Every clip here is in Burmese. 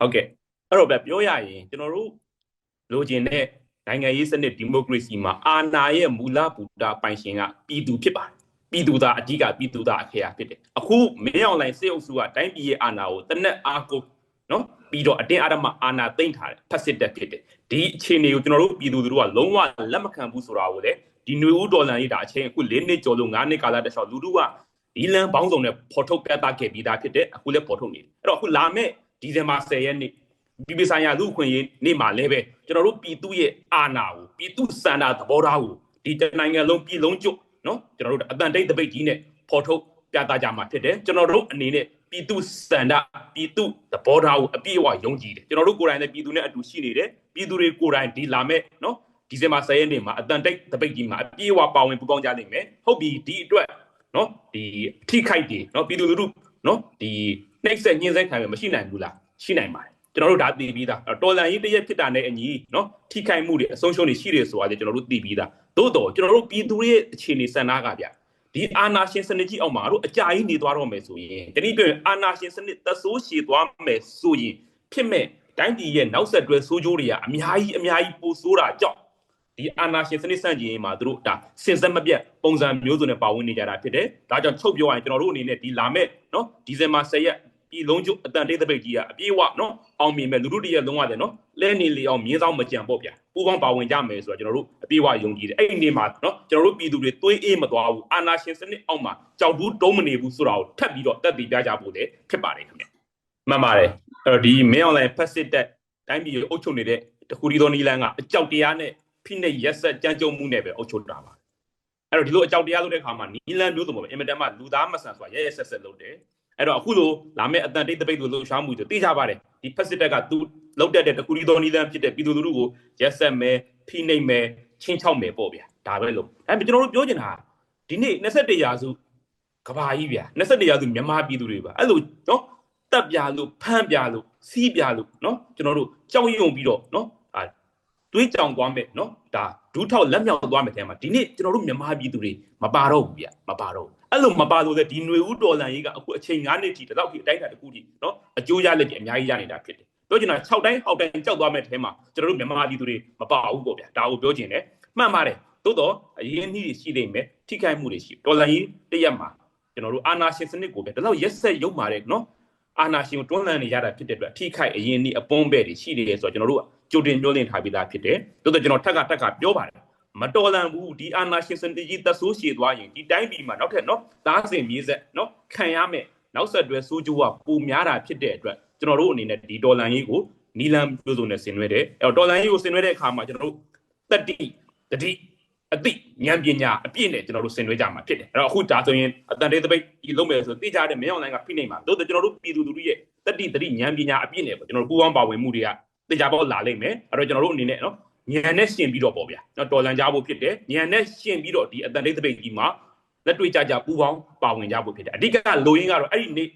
ဟုတ်ကဲ့အဲ့တော့ဗျပြောရရင်ကျွန်တော်တို့လိုချင်တဲ့နိုင်ငံရေးစနစ်ဒီမိုကရေစီမှာအာဏာရဲ့မူလဘူတာပိုင်ရှင်ကပြည်သူဖြစ်ပါတယ်ပြည်သူသားအဓိကပြည်သူသားအခေအဖြစ်တယ်အခုမင်းအောင်လိုင်စေအုပ်စုကတိုင်းပြည်ရဲ့အာဏာကိုတနက်အားကိုနော်ပြီးတော့အတင်းအဓမ္မအာဏာသိမ်းထားတယ်ဖက်စစ်တက်ဖြစ်တယ်ဒီအခြေအနေကိုကျွန်တော်တို့ပြည်သူတို့ကလုံးဝလက်မခံဘူးဆိုတာကိုလေဒီຫນွေဦးဒေါ်လာရေးတာအချိန်အခု၄နှစ်ကျော်လို့၅နှစ်ကာလတခြားလူတို့ကဒီလန်ပေါင်းစုံနဲ့ဖော်ထုတ်ပြသခဲ့ပြီးသားဖြစ်တယ်အခုလည်းဖော်ထုတ်နေတယ်အဲ့တော့အခုလာမယ့် ဒီဇင်ဘာ10ရက်နေ့ပြည်ပဆိုင်ရာလူခွင့်ရေးနေ့မှာလည်းပဲကျွန်တော်တို့ပြည်သူရဲ့အာဏာကိုပြည်သူစံနာသဘောထားကိုဒီတနိုင်ငံလုံးပြည်လုံးကျွတ်နော်ကျွန်တော်တို့အတန်တိတ်တပိတ်ကြီးနဲ့ဖော်ထုတ်ပြသကြမှာဖြစ်တယ်ကျွန်တော်တို့အနေနဲ့ပြည်သူစံနာပြည်သူသဘောထားကိုအပြည့်အဝယုံကြည်တယ်ကျွန်တော်တို့ကိုယ်တိုင်လည်းပြည်သူနဲ့အတူရှိနေတယ်ပြည်သူတွေကိုယ်တိုင်ဒီလာမဲ့နော်ဒီဇင်ဘာ10ရက်နေ့မှာအတန်တိတ်တပိတ်ကြီးမှာအပြည့်အဝပါဝင်ပူးပေါင်းကြလိမ့်မယ်ဟုတ်ပြီဒီအတွက်နော်ဒီအထိခိုက်တွေနော်ပြည်သူလူထုနော်ဒီ နှိမ့်ဆက်ညှင်းဆဲခံရမရှိနိုင်ဘူးလားရှိနိုင်ပါတယ်ကျွန်တော်တို့ဒါသိပြီးသားတော်လန်ရေးတရက်ဖြစ်တာနဲ့အညီနော်ထိခိုက်မှုတွေအဆုံးရှုံးတွေရှိတယ်ဆိုတာလေကျွန်တော်တို့သိပြီးသားသို့တော့ကျွန်တော်တို့ပြည်သူရဲ့အခြေအနေစံနာကဗျဒီအာနာရှင်စနစ်ကြီးအောက်မှာတို့အကြာကြီးနေသွားတော့မယ်ဆိုရင်တတိပြအာနာရှင်စနစ်သဆိုးရှည်သွားမယ်ဆိုရင်ဖြစ်မဲ့တိုင်းပြည်ရဲ့နောက်ဆက်တွဲဆိုးကျိုးတွေကအများကြီးအများကြီးပိုဆိုးတာကြောင့်ဒီအာနာရှင်စနစ်ဆန့်ကျင်ရေးမှာတို့ဒါစင်စက်မပြတ်ပုံစံမျိုးစုံနဲ့ပါဝင်နေကြတာဖြစ်တယ်။ဒါကြောင့်ချုပ်ပြောရရင်ကျွန်တော်တို့အနေနဲ့ဒီလာမဲ့နော်ဒီဇင်ဘာ10ရက် ပြည်လုံးကျအတန်တေးသပိတ်ကြီးကအပြေးဝနော်အောင်မြင်မဲ့လူတို့တည်းရဲ့လုံးဝတယ်နော်လဲနေလေအောင်မြင်းဆောင်မကြံပေါ့ဗျာပူပေါင်းပါဝင်ကြမယ်ဆိုတော့ကျွန်တော်တို့အပြေးဝယုံကြည်တယ်အဲ့ဒီနေ့မှာနော်ကျွန်တော်တို့ပြည်သူတွေသွေးအေးမသွားဘူးအာနာရှင်စနစ်အောက်မှာကြောက်ဘူးတုံးမနေဘူးဆိုတာကိုထပ်ပြီးတော့တက်တည်ပြကြဖို့လေဖြစ်ပါတယ်ခင်ဗျမှန်ပါတယ်အဲ့တော့ဒီမင်းအွန်လိုင်းဖက်စစ်တက်တိုင်းပြည်ကိုအုပ်ချုပ်နေတဲ့တခုဒီသောနီလန်ကအကြောက်တရားနဲ့ဖိနှိပ်ရက်ဆက်ကြမ်းကြုတ်မှုနဲ့ပဲအုပ်ချုပ်တာပါအဲ့တော့ဒီလိုအကြောက်တရားလုပ်တဲ့အခါမှာနီလန်မျိုးစုံပေါ့အင်မတန်မှလူသားမဆန်ဆိုတာရဲရဲဆက်ဆက်လုပ်တယ် အဲ့တော့အခုလိုလာမယ့်အတန်တိတ်တပိတ်လိုလှုပ်ရှားမှုတွေသိကြပါတယ်ဒီဖက်စစ်တက်ကသူလောက်တက်တဲ့တကူရီတော်နီးလန်းဖြစ်တဲ့ပြည်သူလူထုကိုရက်ဆက်မယ်ဖိနှိပ်မယ်ချင်းချောက်မယ်ပေါ့ဗျာဒါပဲလို့အဲ့ကျွန်တော်တို့ပြောချင်တာဒီနေ့21ရာစုကဘာကြီးဗျာ21ရာစုမြန်မာပြည်သူတွေပါအဲ့လိုနော်တက်ပြလို့ဖမ်းပြလို့စီးပြလို့နော်ကျွန်တော်တို့ကြောက်ရွံ့ပြီးတော့နော်အာ တွေးကြောင်သွားမယ်နော်ဒါဒူးထောက်လက်မြောက်သွားမယ်တဲ့မှာဒီနေ့ကျွန်တော်တို့မြန်မာပြည်သူတွေမပါတော့ဘူးဗျာမပါတော့ဘူးအဲ့လိုမပါလို့လေဒီຫນွေဦးတော်လန်ရေးကအခုအချိန်9နှစ်ထိတတော့ကြီးအတိုင်းအတာတစ်ခုထိနော်အကျိုးရလက်ကြီးအများကြီးရနေတာဖြစ်တယ်ပြောချင်တာ6တိုင်း6တိုင်းကြောက်သွားမဲ့အဲမှာကျွန်တော်တို့မြန်မာပြည်သူတွေမပါဘူးပေါ့ဗျာဒါကိုပြောချင်တယ်မှန်ပါတယ်သို့တော့အရင်နှီးတွေရှိနေမယ်ထိခိုက်မှုတွေရှိတော်လန်ရေးတရက်မှာကျွန်တော်တို့အာနာရှင်စနစ်ကိုပဲဒါတော့ရက်ဆက်ရုပ်မာတဲ့နော်အာနာရှင်ကိုတွန်းလှန်နေရတာဖြစ်တဲ့အတွက်ထိခိုက်အရင်နှီးအပွန်းပဲ့တွေရှိနေတယ်ဆိုတော့ကျွန်တော်တို့ ကြိုတင်ပြောလင့်ထားပြီးသားဖြစ်တယ်သို့တော့ကျွန်တော်ထက်ကထက်ကပြောပါတယ်မတော်လန်ဘူးဒီအာနာရှင်စနစ်ကြီးသက်ဆိုးရှည်သွားရင်ဒီတိုင်းပြည်မှာနောက်ထပ်နော်သားစင်မြေးဆက်နော်ခံရမယ်နောက်ဆက်တွဲစိုးကျိုးကပိုများတာဖြစ်တဲ့အတွက်ကျွန်တော်တို့အနေနဲ့ဒီဒေါ်လာရေးကိုနီလန်ပြောစုံနဲ့ဆင်နွှဲတယ်အဲ့တော့ဒေါ်လာရေးကိုဆင်နွှဲတဲ့အခါမှာကျွန်တော်တို့တတိတတိအသိဉာဏ်ပညာအပြည့်နဲ့ကျွန်တော်တို့ဆင်နွှဲကြမှာဖြစ်တယ်အဲ့တော့အခုဒါဆိုရင်အတန်တေးသပိတ်ဒီလုံးမယ်ဆိုသိကြတဲ့မင်းအောင်လိုင်းကဖိနေမှာတို့ကျွန်တော်တို့ပြည်သူလူထုရဲ့တတိတတိဉာဏ်ပညာအပြည့်နဲ့ပေါ့ကျွန်တော်တို့ပူးပေါင်းပါဝင်မှုတွေက သိကြပေါ့လာလိမ့်မယ်အဲ့တော့ကျွန်တော်တို့အနေနဲ့နော်ညံနဲ့ရှင်ပြီးတော့ပေါ့ဗျာနော်တော်လန်ကြဖို့ဖြစ်တယ်ညံနဲ့ရှင်ပြီးတော့ဒီအတန်တိတ်သပိတ်ကြီးမှာလက်တွေ့ကြကြပူပေါင်းပါဝင်ကြဖို့ဖြစ်တယ်အဓိကလိုရင်းကတော့အဲ့ဒီနေ့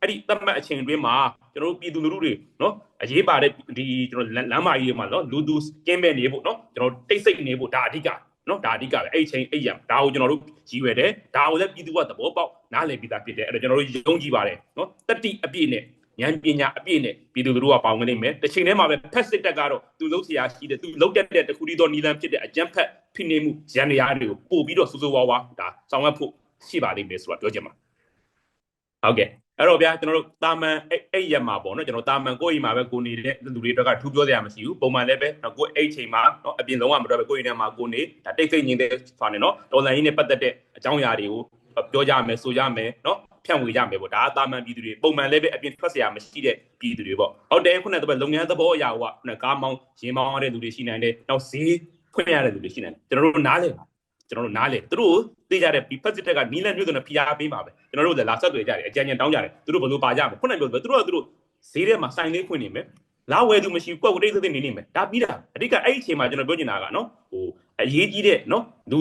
အဲ့ဒီသတ်မှတ်အချိန်တွင်းမှာကျွန်တော်တို့ပြည်သူလူထုတွေနော်အရေးပါတဲ့ဒီကျွန်တော်လမ်းမကြီးတွေမှာနော်လူသူကင်းမဲ့နေဖို့နော်ကျွန်တော်တိတ်ဆိတ်နေဖို့ဒါအဓိကနော်ဒါအဓိကပဲအဲ့ချိန်အဲ့ရဒါကိုကျွန်တော်တို့ရည်ရွယ်တယ်ဒါကိုလည်းပြည်သူကသဘောပေါက်နားလည်ပြီးသားဖြစ်တယ်အဲ့တော့ကျွန်တော်တို့ယုံကြည်ပါတယ်နော်တတိအပြည့်နဲ့ ဉာဏ်ပညာအပြည့်နဲ့ပြည်သူလူထုကပါဝင်နေမယ်တစ်ချိန်တည်းမှာပဲဖက်စစ်တက်ကတော့သူလုံးဆရာရှိတယ်သူလုံးတက်တဲ့တခုတည်းသောနီလန်ဖြစ်တဲ့အကြမ်းဖက်ဖိနှိပ်မှုရန်နေရာတွေကိုပို့ပြီးတော့စူးစူးဝါးဝါဒါဆောင်ရွက်ဖို့ရှိပါလိမ့်မယ်ဆိုတာပြောချင်ပါဟုတ်ကဲ့အဲ့တော့ဗျာကျွန်တော်တို့တာမန်အဲ့အဲ့ရက်မှာပေါ့နော်ကျွန်တော်တာမန်ကိုယ့်အိမ်မှာပဲကိုနေတဲ့လူတွေအတွက်ကထူးပြောစရာမရှိဘူးပုံမှန်လည်းပဲကိုယ့်အိမ်ချိန်မှာနော်အပြင်လုံးဝမတော့ပဲကိုယ့်အိမ်ထဲမှာကိုနေဒါတိတ်ဆိတ်ငြိမ်တဲ့ဖာနေနော်ဒေါ်လာရင်းနဲ့ပတ်သက်တဲ့အကြောင်းအရာတွေကိုပြောကြမယ်ဆိုကြမယ်နော် ဖြန့်ဝေကြမယ်ပေါ့ဒါကတာမန်ပြည်သူတွေပုံမှန်လည်းပဲအပြင်ထွက်เสียမရှိတဲ့ပြည်သူတွေပေါ့ဟုတ်တယ်ခုနကတော့လုပ်ငန်းသဘောအရာကခုနကားမောင်းရင်မောင်းရတဲ့လူတွေရှိနိုင်တယ်နောက်ဈေးဖွင့်ရတဲ့လူတွေရှိနိုင်တယ်ကျွန်တော်တို့နားလဲပါကျွန်တော်တို့နားလဲသူတို့သိကြတဲ့ဒီဖက်စစ်တက်ကနီးလန်မျိုးစုံနဲ့ဖိအားပေးပါပဲကျွန်တော်တို့လည်းလာဆက်သွယ်ကြတယ်အကြံဉာဏ်တောင်းကြတယ်သူတို့ဘယ်လိုပါကြမလဲခုနပြောသူတို့ကသူတို့ဈေးထဲမှာစိုင်လေးဖွင့်နေမယ်လာဝယ်သူမရှိဘူးကွက်ကိုတိတ်သိနေနေမယ်ဒါပြီးတာအဓိကအဲ့ဒီအချိန်မှာကျွန်တော်ပြောချင်တာကနော်ဟိုအရေးကြီးတဲ့နော်လူ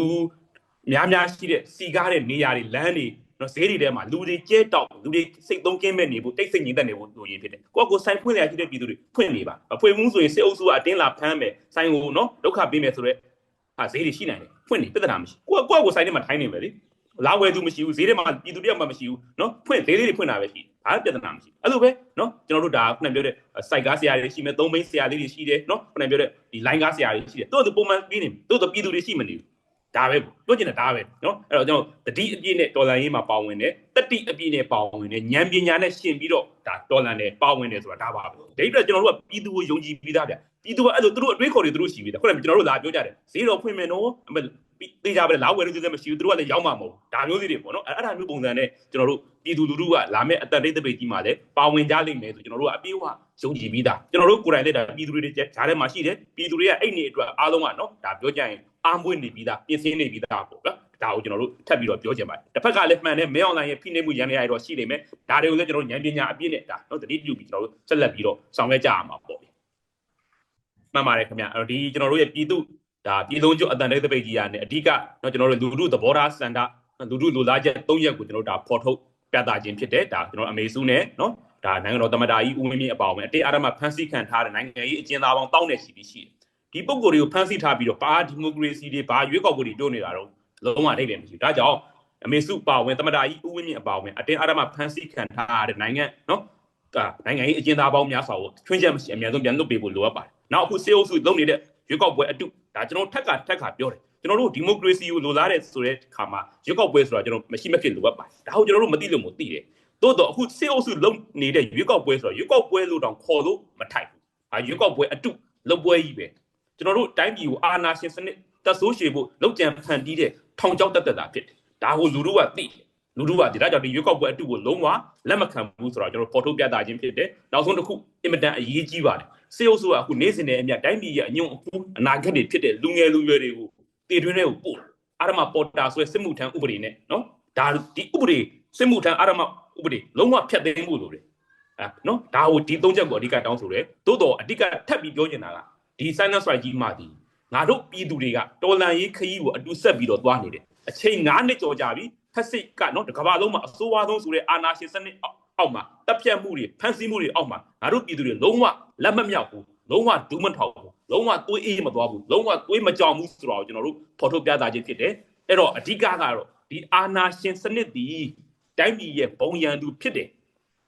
များများရှိတဲ့စီကားတဲ့နေရာတွေလမ်းတွေ နော်ဈေးတွေထဲမှာလူတွေကျဲတောက်လူတွေစိတ်သုံးကင်းမဲ့နေဖို့တိတ်ဆိတ်ငြိမ်သက်နေဖို့လိုရင်းဖြစ်တယ်ကိုယ့်ကိုဆိုင်ဖွင့်ရရှိတဲ့ပြည်သူတွေဖွင့်နေပါအဖွင့်မှုဆိုရင်စစ်အုပ်စုကအတင်းလာဖမ်းမယ်ဆိုင်ကိုနော်ဒုက္ခပေးမယ်ဆိုတော့ဟာဈေးတွေရှိနိုင်တယ်ဖွင့်နေပြဿနာမရှိကိုယ့်ကိုယ့်ကိုဆိုင်ထဲမှာထိုင်းနေမယ်လေလာဝယ်သူမရှိဘူးဈေးထဲမှာပြည်သူတယောက်မှမရှိဘူးနော်ဖွင့်ဈေးလေးတွေဖွင့်တာပဲရှိတယ်ဘာပြဿနာမရှိဘူးအဲ့လိုပဲနော်ကျွန်တော်တို့ဒါခုနပြောတဲ့စိုက်ကားဆရာတွေရှိမယ်သုံးဘိန်းဆရာလေးတွေရှိတယ်နော်ခုနပြောတဲ့ဒီ line ကားဆရာတွေရှိတယ်တို့တို့ပုံမှန်ပြီးနေတို့တို့ပြည်သူတွေရှိမနေဘူး ဒါပဲပြောချင်တာဒါပဲနော်အဲ့တော့ကျွန်တော်တတိအပြည့်နဲ့ဒေါ်လာရေးမှာပါဝင်တယ်တတိအပြည့်နဲ့ပါဝင်တယ်ဉာဏ်ပညာနဲ့ရှင်ပြီးတော့ဒါဒေါ်လာနဲ့ပါဝင်တယ်ဆိုတာဒါပါပဲဒါအတွက်ကျွန်တော်တို့ကပြည်သူကိုယုံကြည်ပြီးသားဗျပြည်သူကအဲ့လိုသူတို့အတွေးခေါ်တွေသူတို့ရှိပြီးသားခုနကကျွန်တော်တို့လာပြောကြတယ်ဈေးတော်ဖွင့်မယ်နော်သိကြပါလေလာဝယ်လို့သူလည်းမရှိဘူးသူတို့ကလည်းရောက်မှာမဟုတ်ဒါမျိုးစီတွေပေါ့နော်အဲ့ဒါမျိုးပုံစံနဲ့ကျွန်တော်တို့ပြည်သူလူထုကလာမဲ့အသက်တိတ်တပိတ်ကြီးမှာလည်းပါဝင်ကြလိမ့်မယ်ဆိုကျွန်တော်တို့ကအပြေးအဝယုံကြည်ပြီးသားကျွန်တော်တို့ကိုယ်တိုင်လည်းဒါပြည်သူတွေကြားထဲမှာရှိတယ်ပြည်သူတွေကအဲ့နေအတွက်အားလုံးကနော်ဒါပြောကြရင် အားမွေးနေပြီးသားပြင်ဆင်နေပြီးသားပေါ့ဗျာဒါကိုကျွန်တော်တို့ထပ်ပြီးတော့ပြောချင်ပါတယ်တစ်ဖက်ကလည်းမှန်တယ်မဲအွန်လိုင်းရဲ့ဖိနှိပ်မှုရန်ရရတော့ရှိနေမယ်ဒါတွေကိုလည်းကျွန်တော်တို့ဉာဏ်ပညာအပြည့်နဲ့ဒါနော်တတိပြုပြီးကျွန်တော်တို့ဆက်လက်ပြီးတော့ဆောင်ရွက်ကြရမှာပေါ့မှန်ပါတယ်ခင်ဗျအဲ့တော့ဒီကျွန်တော်တို့ရဲ့ပြည်သူဒါပြည်လုံးကျွတ်အတန်တဲ့တပိတ်ကြီးရတယ်အဓိကနော်ကျွန်တော်တို့လူထုသဘောထားစံတာလူထုလူလားချက်၃ရက်ကိုကျွန်တော်တို့ဒါဖော်ထုတ်ပြသခြင်းဖြစ်တယ်ဒါကျွန်တော်အမေစုနဲ့နော်ဒါနိုင်ငံတော်သမ္မတကြီးဦးဝင်းမြင့်အပါအဝင်အတေးအာရမဖန်ဆီးခံထားတဲ့နိုင်ငံရေးအကျဉ်းသားပေါင်းတောင်းနေရှိပြီးရှိတယ် ဒီပုံကိုယ်တွေကိုဖန်ဆီးထားပြီးတော့ဘာဒီမိုကရေစီတွေဘာရွေးကောက်ပွဲတွေတိုးနေတာတော့လုံးဝအိတ်တယ်မရှိဘူးဒါကြောင့်အမေစုပါဝင်သမ္မတကြီးဦးဝင်းမြင့်အပါအဝင်အတင်းအာရမဖန်ဆီးခံထားတဲ့နိုင်ငံနော်ဒါနိုင်ငံရေးအကျဉ်းသားပေါင်းများစွာကိုထွင်းချက်မရှိအများဆုံးပြန်လွတ်ပေးဖို့လိုအပ်ပါတယ်နောက်အခုစေအုပ်စုလုပ်နေတဲ့ရွေးကောက်ပွဲအတုဒါကျွန်တော်ထက်ကထက်ကပြောတယ်ကျွန်တော်တို့ဒီမိုကရေစီကိုလိုလားတဲ့ဆိုတဲ့ခါမှာရွေးကောက်ပွဲဆိုတာကျွန်တော်မရှိမဖြစ်လိုအပ်ပါတယ်ဒါကိုကျွန်တော်တို့မသိလို့မသိတယ်တိုးတော့အခုစေအုပ်စုလုပ်နေတဲ့ရွေးကောက်ပွဲဆိုတော့ရွေးကောက်ပွဲလို့တောင်ခေါ်လို့မထိုက်ဘူး။ဟာရွေးကောက်ပွဲအတုလုပ်ပွဲကြီးပဲ။ ကျွန်တော်တို့တိုင်းပြည်ကိုအာဏာရှင်စနစ်တက်ဆိုးရှည်ဖို့လောက်ကြံဖန်တီးတဲ့ထောင်ချောက်တက်တက်တာဖြစ်တယ်။ဒါကိုလူတို့ကသိတယ်။လူတို့ကဒီဒါကြောင့်ဒီရွေးကောက်ပွဲအတုကိုလုံးဝလက်မခံဘူးဆိုတော့ကျွန်တော်ပေါ်ထုတ်ပြသခြင်းဖြစ်တယ်။နောက်ဆုံးတစ်ခုအင်မတန်အရေးကြီးပါတယ်။စေအုပ်စုကအခုနေ့စဉ်နဲ့အမျှတိုင်းပြည်ရဲ့အညွန့်အပူအနာဂတ်တွေဖြစ်တဲ့လူငယ်လူရွယ်တွေကိုတည်တွင်းတွေကိုပို့အာရမပေါ်တာဆိုတဲ့စစ်မှုထမ်းဥပဒေနဲ့နော်ဒါဒီဥပဒေစစ်မှုထမ်းအာရမဥပဒေလုံးဝဖျက်သိမ်းဖို့လိုတယ်အဲနော်ဒါကိုဒီသုံးချက်ကိုအဓိကတောင်းဆိုတယ်သို့တော့အဓိကထပ်ပြီးပြောချင်တာက ဒီ silence strike ကြီးမှဒီငါတို့ပြည်သူတွေကတော်လန်ရေးခရီးကိုအတူဆက်ပြီးတော့သွားနေတယ်အချိန်9နှစ်ကျော်ကြာပြီဖက်စစ်ကနော်တကဘာလုံးမှာအစိုးရဆုံးဆိုတဲ့အာဏာရှင်စနစ်အောက်မှာတပ်ဖြတ်မှုတွေဖမ်းဆီးမှုတွေအောက်မှာငါတို့ပြည်သူတွေလုံးဝလက်မမြောက်ဘူးလုံးဝဒူးမထောက်ဘူးလုံးဝသွေးအေးမသွားဘူးလုံးဝသွေးမကြောင်ဘူးဆိုတော့ကျွန်တော်တို့ဖော်ထုတ်ပြသခြင်းဖြစ်တယ်အဲ့တော့အဓိကကတော့ဒီအာနာရှင်စနစ်ဒီတိုင်းပြည်ရဲ့ဘုံရန်သူဖြစ်တယ်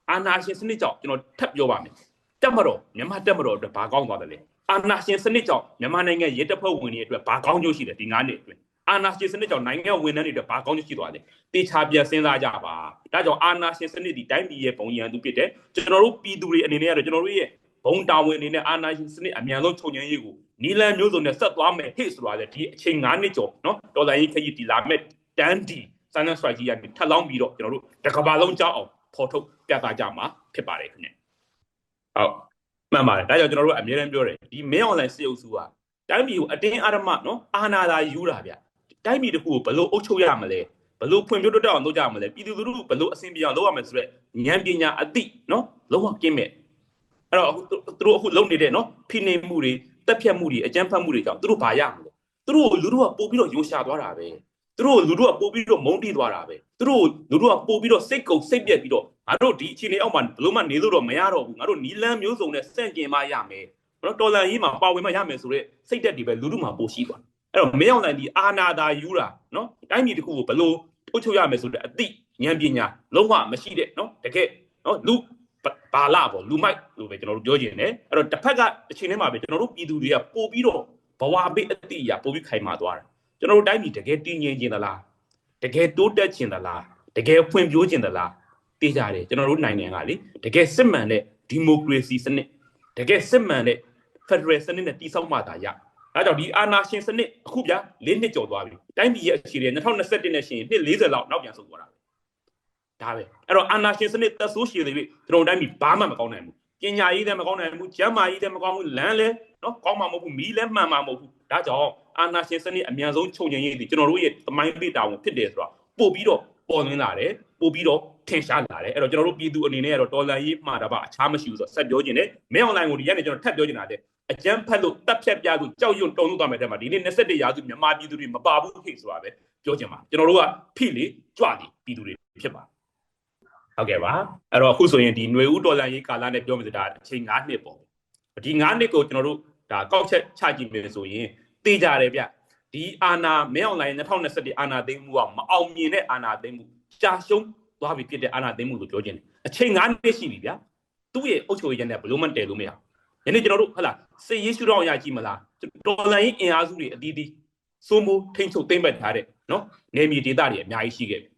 အာနာရှင်စနစ်ကြောင့်ကျွန်တော်ထပ်ပြောပါမယ်တက်မတော်မြန်မာတက်မတော်အတွက်ဘာကောင်းသွားတယ်လဲ အာဏာရှင်စနစ်ကြောင့်မြန်မာနိုင်ငံရဲတပ်ဖွဲ့ဝင်တွေအတွက်ဘာကောင်းကျိုးရှိတယ်ဒီ၅နှစ်အတွင်းအာဏာရှင်စနစ်ကြောင့်နိုင်ငံဝန်ထမ်းတွေအတွက်ဘာကောင်းကျိုးရှိသွားလဲတေချာပြန်စဉ်းစားကြပါဒါကြောင့်အာဏာရှင်စနစ်ဒီတိုင်းပြည်ရဲ့ပုံရံသူဖြစ်တယ်ကျွန်တော်တို့ပြည်သူတွေအနေနဲ့ကတော့ကျွန်တော်တို့ရဲ့ဘုံတာဝန်အနေနဲ့အာဏာရှင်စနစ်အမြန်ဆုံးချုပ်ငြိမ်းရေးကိုနီလန်မျိုးစုံနဲ့ဆက်သွားမယ်ဟိဆိုတာလေဒီအချိန်၅နှစ်ကျော်နော်ဒေါ်လာရင်းခရီးဒီလာမဲ့တန်းဒီစန္ဒစထရကြီးကနေထပ်လောင်းပြီးတော့ကျွန်တော်တို့တစ်ကမ္ဘာလုံးကြောက်အောင်ဖော်ထုတ်ပြသကြမှာဖြစ်ပါတယ်ခင်ဗျဟုတ် မှန်ပါတယ်ဒါကြောင့်ကျွန်တော်တို့အမြဲတမ်းပြောတယ်ဒီ main online စစ်အုပ်စုကတိုင်းပြည်ကိုအတင်းအဓမ္မနော်အာဏာသာယူတာဗျတိုင်းပြည်တစ်ခုကိုဘယ်လိုအုပ်ချုပ်ရမလဲဘလို့ဖွံ့ဖြိုးတိုးတက်အောင်လုပ်ကြရမလဲပြည်သူလူထုဘလို့အဆင်ပြေအောင်လုပ်ရမလဲဆိုတော့ဉာဏ်ပညာအသိနော်လုံးဝကင်းမဲ့အဲ့တော့သူတို့အခုလုပ်နေတဲ့နော်ဖိနှိပ်မှုတွေတက်ဖြတ်မှုတွေအကြမ်းဖက်မှုတွေကြောင့်သူတို့ဘာရမလဲသူတို့လူထုကပို့ပြီးတော့ရိုရှာသွားတာပဲသူတို့လူထုကပို့ပြီးတော့မုန်းတီးသွားတာပဲ သူတို့လူတို့ကပို့ပြီးတော့စိတ်ကုံစိတ်ပြက်ပြီးတော့ငါတို့ဒီအခြေအနေအောက်မှာဘလို့မှနေလို့တော့မရတော့ဘူးငါတို့နီလန်းမျိုးစုံနဲ့စန့်ကျင်မှရမယ်နော်တော်လန်ရေးမှာပါဝင်မှရမယ်ဆိုတော့စိတ်တက်တွေပဲလူတို့မှာပို့ရှိသွားအဲ့တော့မင်းအောင်နိုင်ဒီအာနာသာယူတာနော်တိုင်းပြည်တစ်ခုကိုဘလို့အုပ်ချုပ်ရမယ်ဆိုတဲ့အသိဉာဏ်ပညာလုံးဝမရှိတဲ့နော်တကယ်နော်လူဘာလာပေါ့လူမိုက်လို့ပဲကျွန်တော်တို့ပြောချင်တယ်အဲ့တော့တစ်ဖက်ကအချိန်ထဲမှာပဲကျွန်တော်တို့ပြည်သူတွေကပို့ပြီးတော့ဘဝဘေးအတိအရာပို့ပြီးခိုင်မာသွားတယ်ကျွန်တော်တို့တိုင်းပြည်တကယ်တည်ငြိမ်ခြင်းသလား တကယ်တိုးတက်ခြင်းသလားတကယ်ဖွံ့ဖြိုးခြင်းသလားသိကြတယ်ကျွန်တော်တို့နိုင်ငံကလေတကယ်စစ်မှန်တဲ့ဒီမိုကရေစီစနစ်တကယ်စစ်မှန်တဲ့ဖက်ဒရယ်စနစ်နဲ့တည်ဆောက်မှသာရအဲကြောင့်ဒီအာနာရှင်စနစ်အခုဗျာ၄နှစ်ကျော်သွားပြီတိုင်းပြည်ရဲ့အခြေအနေ2021နဲ့ရှင်နှစ်40လောက်နောက်ပြန်ဆုတ်သွားတာဒါပဲအဲ့တော့အာနာရှင်စနစ်သက်ဆိုးရှည်သေးပြီကျွန်တော်တိုင်းပြည်ဘာမှမကောင်းနိုင်ဘူးပညာရေးလည်းမကောင်းနိုင်ဘူးကျန်းမာရေးလည်းမကောင်းဘူးလမ်းလည်းနော်ကောင်းမှာမဟုတ်ဘူးမီးလည်းမှန်မှာမဟုတ်ဘူးဒါကြောင့် အာနာရှင်စနစ်အမြန်ဆုံးချုပ်ငြိမ်းရေးဒီကျွန်တော်တို့ရဲ့သမိုင်းပေးတာဝန်ဖြစ်တယ်ဆိုတော့ပို့ပြီးတော့ပေါ်လွင်လာတယ်ပို့ပြီးတော့ထင်ရှားလာတယ်အဲ့တော့ကျွန်တော်တို့ပြည်သူအနေနဲ့ကတော့တော်လန်ရေးမှာတာပါအခြားမရှိဘူးဆိုတော့ဆက်ပြောခြင်းနဲ့မင်းအွန်လိုင်းကိုဒီရက်နေကျွန်တော်ထပ်ပြောချင်တာတဲ့အကြမ်းဖက်လို့တပ်ဖြတ်ပြလို့ကြောက်ရွံ့တုံ့သွားမယ်တဲ့မှာဒီနေ့21ရာစုမြန်မာပြည်သူတွေမပါဘူးခေဆိုတာပဲပြောချင်ပါကျွန်တော်တို့ကဖိလေကြွလေပြည်သူတွေဖြစ်ပါဟုတ်ကဲ့ပါအဲ့တော့အခုဆိုရင်ဒီຫນွေဦးတော်လန်ရေးကာလနဲ့ပြောမယ်ဆိုတာအချိန်9နှစ်ပေါ့ဒီ9နှစ်ကိုကျွန်တော်တို့ဒါကောက်ချက်ချကြည့်မယ်ဆိုရင် သိကြတယ်ဗျဒီအာနာမင်းအောင်လိုင်း2021အာနာသိမ်းမှုကမအောင်မြင်တဲ့အာနာသိမ်းမှုကြာရှုံးသွားပြီဖြစ်တဲ့အာနာသိမ်းမှုလို့ပြောခြင်းတယ်အချိန်9နှစ်ရှိပြီဗျာသူ့ရဲ့အုပ်ချုပ်ရေးရတဲ့ဘလို့မှတည်လို့မရယနေ့ကျွန်တော်တို့ဟလာစေရေးရှုတော့ရကြည့်မလားတော်လိုင်းအင်အားစုတွေအသီးသီးစိုးမိုးထိမ့်ချုပ်သိမ့်ပတ်ထားတဲ့နော်နေမြေဒေသတွေအများကြီးရှိခဲ့ပြီ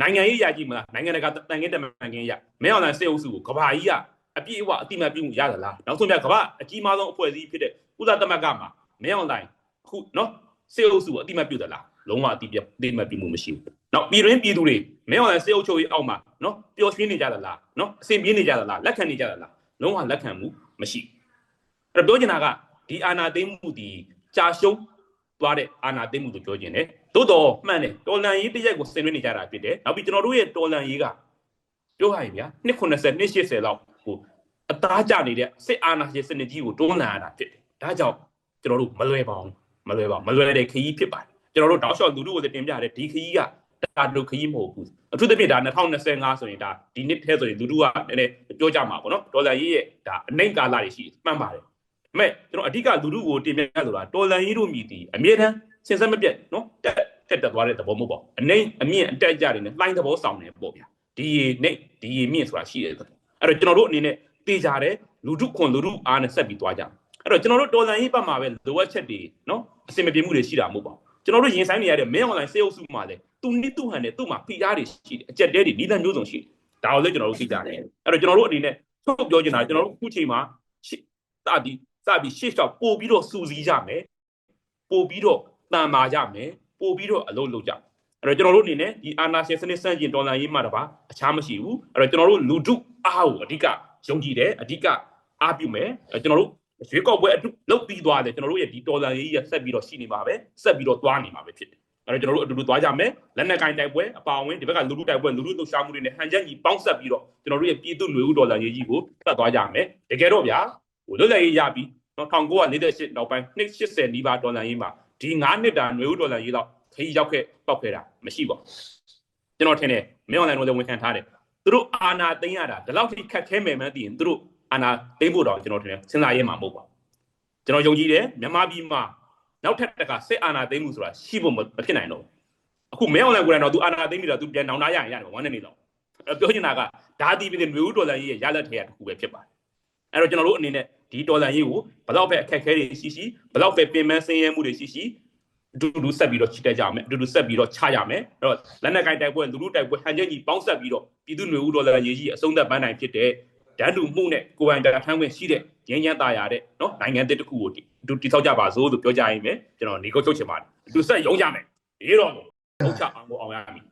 နိုင်ငံရေးရကြည့်မလားနိုင်ငံတကာတန်ခင်းတမန်ခင်းရမင်းအောင်လိုင်းစေအုပ်စုကိုကဘာကြီးကအပြည့်အဝအတိမတ်ပြုမှုရသလားနောက်ဆုံးပြကဘာအကြီးမားဆုံးအဖွဲ့အစည်းဖြစ်တဲ့ဥဒသမတ်ကမှာ မင်းအောင်လိုင်းအခုနော်စေအုပ်စုကိုအတိမတ်ပြုတ်သလားလုံးဝအတိပြတ်အတိမတ်ပြုမှုမရှိဘူး။နောက်ပြည်တွင်းပြည်သူတွေမင်းအောင်လည်းစေအုပ်ချုပ်ရေးအောက်မှာနော်ပျော်ရွှင်နေကြသလားနော်အဆင်ပြေနေကြသလားလက်ခံနေကြသလားလုံးဝလက်ခံမှုမရှိဘူး။အဲ့တော့ပြောချင်တာကဒီအာနာသိမ်းမှုဒီကြာရှုံးသွားတဲ့အာနာသိမ်းမှုလို့ပြောချင်တယ်။သို့တော့မှန်တယ်တော်လန်ရေးတစ်ရက်ကိုဆင်နွှဲနေကြတာဖြစ်တယ်။နောက်ပြီးကျွန်တော်တို့ရဲ့တော်လန်ရေးကပြောရရင်ဗျာနှစ်90နှစ်80လောက်ဟိုအသားကျနေတဲ့စစ်အာဏာရှင်စနစ်ကြီးကိုတွန်းလှန်ရတာဖြစ်တယ်။ဒါကြောင့် ကျွန်တော်တို့မလွယ်ပါဘူး။မလွယ်ပါဘူးမလွယ်တဲ့ခရီးဖြစ်ပါတယ်ကျွန်တော်တို့တောက်လျှောက်လူတို့ကိုတင်ပြတယ်ဒီခရီးကတာတူခရီးမဟုတ်ဘူးအထူးသဖြင့်ဒါ2025ဆိုရင်ဒါဒီနှစ်ထဲဆိုရင်လူတို့ကနည်းနည်းပြောကြမှာပေါ့နော်ဒေါ်လာရေးရဲ့ဒါအနှိမ့်ကာလတွေရှိမှန်ပါတယ်ဒါပေမဲ့ကျွန်တော်အဓိကလူတို့ကိုတင်ပြဆိုတာဒေါ်လာရေးတို့မြည်တည်အမြဲတမ်းစဉ်ဆက်မပြတ်နော်တက်တက်တက်သွားတဲ့သဘောမဟုတ်ပါဘူးအနှိမ့်အမြင့်အတက်ကြတွေနဲ့လှိုင်းသဘောဆောင်တယ်ပေါ့ဗျာဒီရေနှိမ့်ဒီရေမြင့်ဆိုတာရှိတယ်ဆိုတော့အဲ့တော့ကျွန်တော်တို့အနေနဲ့တေးကြတယ်လူတို့ခွန်လူတို့အားနဲ့ဆက်ပြီးသွားကြ အဲ့တော့ကျွန်တော်တို့ဒေါ်လာရေးပတ်မှာပဲလိုအပ်ချက်တွေနော်အစင်မပြေမှုတွေရှိတာမဟုတ်ပါဘူးကျွန်တော်တို့ရင်ဆိုင်နေရတဲ့မင်းအွန်လိုင်းစေအုပ်စုမှာလည်းသူနည်းသူဟန်နဲ့သူ့မှာဖိအားတွေရှိတယ်အကြက်တဲတွေဤတဲ့မျိုးစုံရှိတယ်ဒါကိုလည်းကျွန်တော်တို့သိကြတယ်အဲ့တော့ကျွန်တော်တို့အနေနဲ့ထုတ်ပြောချင်တာကျွန်တော်တို့အခုချိန်မှာစပြီးစပြီးရှေ့လျှောက်ပို့ပြီးတော့စူစီးကြမယ်ပို့ပြီးတော့တန်မာကြမယ်ပို့ပြီးတော့အလုပ်လုပ်ကြအဲ့တော့ကျွန်တော်တို့အနေနဲ့ဒီအာနာရှင်စနစ်စန့်ကျင်ဒေါ်လာရေးမှာတပါအခြားမရှိဘူးအဲ့တော့ကျွန်တော်တို့လူထုအားကိုအဓိကယုံကြည်တယ်အဓိကအားပြုမယ်ကျွန်တော်တို့ ရွေးကောက်ပွဲအတူလုပ်ပြီးသွားတယ်ကျွန်တော်တို့ရဲ့ဒီတော်လန်ရေးရဆက်ပြီးတော့ရှိနေမှာပဲဆက်ပြီးတော့သွားနေမှာပဲဖြစ်တယ်အဲ့တော့ကျွန်တော်တို့အတူတူသွားကြမယ်လက်နက်ကင်တိုက်ပွဲအပါအဝင်ဒီဘက်ကလူလူတိုက်ပွဲလူလူလှုပ်ရှားမှုတွေနဲ့ဟန်ချက်ကြီးပေါင်းဆက်ပြီးတော့ကျွန်တော်တို့ရဲ့ပြည်သူ့လူဦးတော်လန်ရေးကြီးကိုဖတ်သွားကြမယ်တကယ်တော့ဗျာဟိုလွတ်လပ်ရေးရပြီးနော်1948နောက်ပိုင်း280နီးပါးဒေါ်လာရေးမှာဒီ9နှစ်တာຫນွေဦးဒေါ်လာရေးတော့ခရီးရောက်ခဲ့ပောက်ခဲ့တာမရှိပါဘူးကျွန်တော်ထင်တယ်မင်းအွန်လိုင်းတော့ဝန်ခံထားတယ်သူတို့အာနာသိမ်းရတာဒီလောက်ထိခက်ခဲမယ်မှန်းသိရင်သူတို့ အာဏာသိမ်းဖို့တော့ကျွန်တော်ထင်တယ်စဉ်းစားရဲမှာမဟုတ်ပါဘူးကျွန်တော်ယုံကြည်တယ်မြန်မာပြည်မှာနောက်ထပ်တကစစ်အာဏာသိမ်းမှုဆိုတာရှိဖို့မဖြစ်နိုင်တော့အခုမဲအောင်လည်းကိုယ်တိုင်တော့ तू အာဏာသိမ်းပြီတော့ तू ပြန်နောင်တရရင်ရတယ်ဝမ်းနေနေတော့ပြောချင်တာကဒါတီပြည်မျိုးဒေါ်လာကြီးရဲ့ရလက်ထဲရတစ်ခုပဲဖြစ်ပါတယ်အဲ့တော့ကျွန်တော်တို့အနေနဲ့ဒီဒေါ်လာကြီးကိုဘလောက်ပဲအခက်အခဲတွေရှိရှိဘလောက်ပဲပင်ပန်းဆင်းရဲမှုတွေရှိရှိအတူတူဆက်ပြီးတော့ချစ်တတ်ကြမယ်အတူတူဆက်ပြီးတော့ချရမယ်အဲ့တော့လက်နက်ကိုင်တိုက်ပွဲလူလူတိုက်ပွဲဟန်ချက်ကြီးပေါင်းဆက်ပြီးတော့ပြည်သူ့မျိုးဦးဒေါ်လာရေးကြီးအဆုံးသက်ပန်းတိုင်ဖြစ်တဲ့ ဓာတ်တူမှုနဲ့ကိုယ်ပိုင်တာထမ်းဝင်ရှိတဲ့ရင်းရန်တာယာတဲ့နော်နိုင်ငံတစ်တစ်ခုကိုတိဆောက်ကြပါစို့လို့ပြောကြရင်ပဲကျွန်တော်နေကုတ်ချုပ်ချင်ပါတယ်လူဆက်ရုံးကြမယ်ဒီတော့ဟုတ်ချအောင်ကိုအောင်ရမည်